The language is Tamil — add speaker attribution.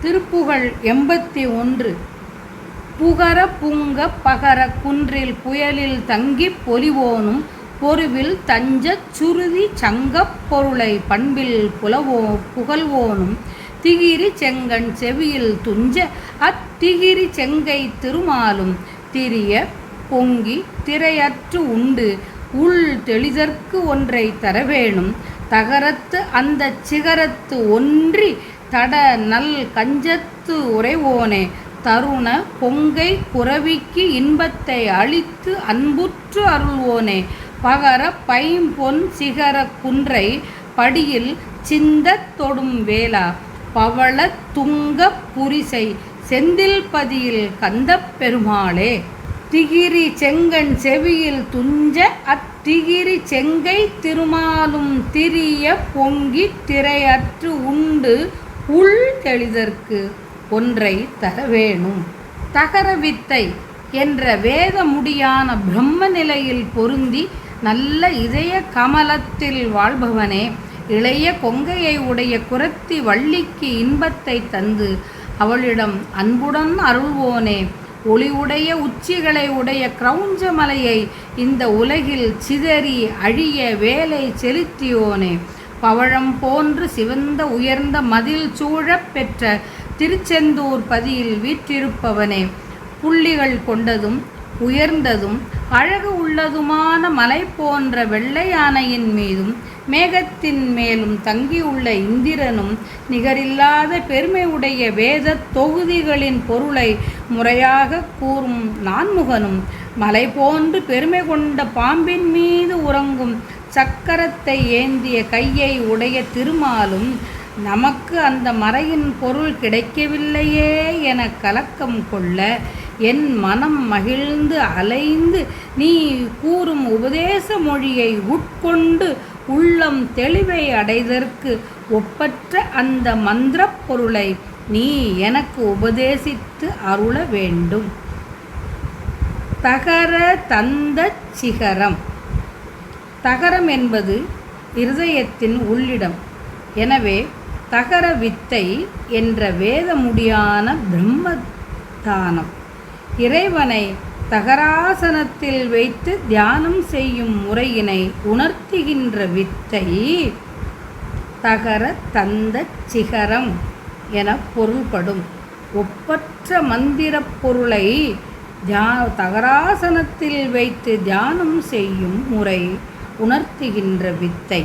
Speaker 1: திருப்புகழ் எண்பத்தி ஒன்று. புகர புங்க பகர குன்றில் புயலில் தங்கிப் பொலிவோனும் பொருவில் தஞ்ச சுருதி சங்கப் பொருளை பண்பில் புலவோ புகழ்வோனும். திகிரி செங்கன் செவியில் துஞ்ச அத்திகிரி செங்கை திருமாலும் திரிய பொங்கி திரையற்று உண்டு. உள் தெளிதற்கு ஒன்றை தரவேணும். தகரத்து அந்தச் சிகரத்து ஒன்றி தட நல் கஞ்சத்து உறைவோனே தருண பொங்கை குரவிக்கு இன்பத்தை அழித்து அன்புற்று அருள்வோனே பகர பைம்பொன் சிகர குன்றை படியில் சிந்தத் தொடும் வேளா பவள துங்க புரிசை செந்தில் பதியில் கந்தப் பெருமாளே. திகிரி செங்கன் செவியில் துஞ்ச அத்திகிரி செங்கை திருமாலும் திரிய பொங்கி திரையற்று உண்டு உள் தெளிதற்கு ஒன்றை தர வேணும் தகர வித்தை என்ற வேத முடியான பிரம்ம நிலையில் பொருந்தி நல்ல இதய கமலத்தில் வாழ்பவனே இளைய கொங்கையை உடைய குரத்தி வள்ளிக்கு இன்பத்தை தந்து அவளிடம் அன்புடன் அருள்வோனே. ஒளிவுடைய உச்சிகளை உடைய கிரௌஞ்ச மலையை இந்த உலகில் சிதறி அழிய வேலை செலுத்தியோனே. பவழம் போன்று சிவந்த உயர்ந்த மதில் சூழப் பெற்ற திருச்செந்தூர் பதியில் வீற்றிருப்பவனே. புள்ளிகள் கொண்டதும் உயர்ந்ததும் அழகு உள்ளதுமான மலை போன்ற வெள்ளை யானையின் மீதும் மேகத்தின் மேலும் தங்கியுள்ள இந்திரனும் நிகரில்லாத பெருமை உடைய வேத தொகுதிகளின் பொருளை முறையாக கூறும் நான்முகனும் மலை போன்று பெருமை கொண்ட பாம்பின் மீது உறங்கும் சக்கரத்தை ஏந்திய கையை உடைய திருமாலும் நமக்கு அந்த மறையின் பொருள் கிடைக்கவில்லையே என கலக்கம் கொள்ள என் மனம் மகிழ்ந்து அலைந்து நீ கூறும் உபதேச மொழியை உட்கொண்டு உள்ளம் தெளிவை அடைதற்கு ஒப்பற்ற அந்த மந்திரப் பொருளை நீ எனக்கு உபதேசித்து அருள வேண்டும். தகர தந்த சிகரம். தகரம் என்பது இருதயத்தின் உள்ளிடம். எனவே தகர வித்தை என்ற வேதமுடியான பிரம்மதானம் இறைவனை தகராசனத்தில் வைத்து தியானம் செய்யும் முறையினை உணர்த்துகின்ற வித்தை தகர தந்த சிகரம் என பொருள்படும். ஒப்பற்ற மந்திரப் பொருளை தியா தகராசனத்தில் வைத்து தியானம் செய்யும் முறை உணர்த்துகின்ற வித்தை.